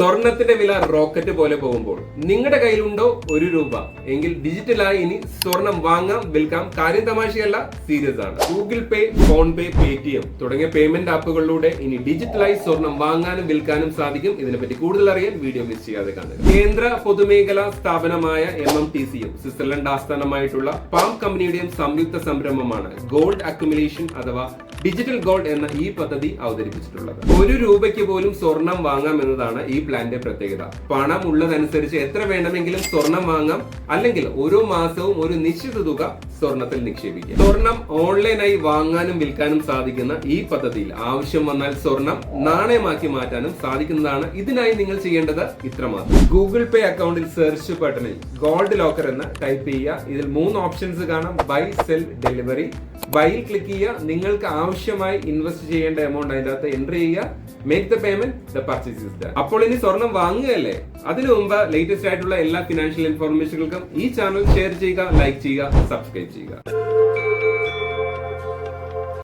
സ്വർണത്തിന്റെ വില റോക്കറ്റ് പോലെ പോകുമ്പോൾ നിങ്ങളുടെ കയ്യിലുണ്ടോ ഒരു രൂപ? എങ്കിൽ ഡിജിറ്റലായി ഇനി സ്വർണം വാങ്ങാം വിൽക്കാം. കാര്യം തമാശയല്ല സീരിയസ് ആണ്. ഗൂഗിൾ പേ ഫോൺ പേ പേടിഎം തുടങ്ങിയ പേയ്മെന്റ് ആപ്പുകളിലൂടെ ഇനി ഡിജിറ്റലായി സ്വർണം വാങ്ങാനും വിൽക്കാനും സാധിക്കും. ഇതിനെപ്പറ്റി കൂടുതൽ അറിയാൻ വീഡിയോ മിസ് ചെയ്യാതെ കാണുക. കേന്ദ്ര പൊതുമേഖലാ സ്ഥാപനമായ എം എം ടി സിയും സ്വിറ്റ്സർലൻഡ് ആസ്ഥാനമായിട്ടുള്ള പാം കമ്പനിയുടെയും സംയുക്ത സംരംഭമാണ്. ഗോൾഡ് അക്യുമുലേഷൻ അഥവാ ഡിജിറ്റൽ ഗോൾഡ് എന്ന ഈ പദ്ധതി അവതരിപ്പിച്ചിട്ടുള്ളത്. ഒരു രൂപയ്ക്ക് പോലും സ്വർണം വാങ്ങാം എന്നതാണ് ഈ പ്ലാന്റെ പ്രത്യേകത. പണം ഉള്ളതനുസരിച്ച് എത്ര വേണമെങ്കിലും സ്വർണം വാങ്ങാം അല്ലെങ്കിൽ ഓരോ മാസവും ഒരു നിശ്ചിത തുക സ്വർണത്തിൽ നിക്ഷേപിക്കാം. സ്വർണം ഓൺലൈനായി വാങ്ങാനും വിൽക്കാനും സാധിക്കുന്ന ഈ പദ്ധതിയിൽ ആവശ്യം വന്നാൽ സ്വർണം നാണയമാക്കി മാറ്റാനും സാധിക്കുന്നതാണ് ഇതിനായി നിങ്ങൾ ചെയ്യേണ്ടത് ഇത്രമാത്രം. ഗൂഗിൾ പേ അക്കൗണ്ടിൽ സെർച്ച് ബട്ടണിൽ ഗോൾഡ് ലോക്കർ എന്ന് ടൈപ്പ് ചെയ്യുക. ഇതിൽ മൂന്ന് ഓപ്ഷൻസ് കാണാം. ബൈ സെൽ ഡെലിവറി ബൈയിൽ ക്ലിക്ക് ചെയ്യുക. നിങ്ങൾക്ക് ആവശ്യമായി ഇൻവെസ്റ്റ് ചെയ്യേണ്ട എമൗണ്ട് അതിന്റെ അകത്ത് എൻട്രി ചെയ്യുക. Make the payment the purchase done. അപ്പോൾ ഇനി സ്വർണം വാങ്ങുകയല്ലേ? അതിനു മുമ്പ് ലേറ്റസ്റ്റ് ആയിട്ടുള്ള എല്ലാ ഫിനാൻഷ്യൽ ഇൻഫോർമേഷനുകൾക്കും ഈ ചാനൽ ഷെയർ ചെയ്യുക ലൈക്ക് ചെയ്യുക സബ്സ്ക്രൈബ് ചെയ്യുക.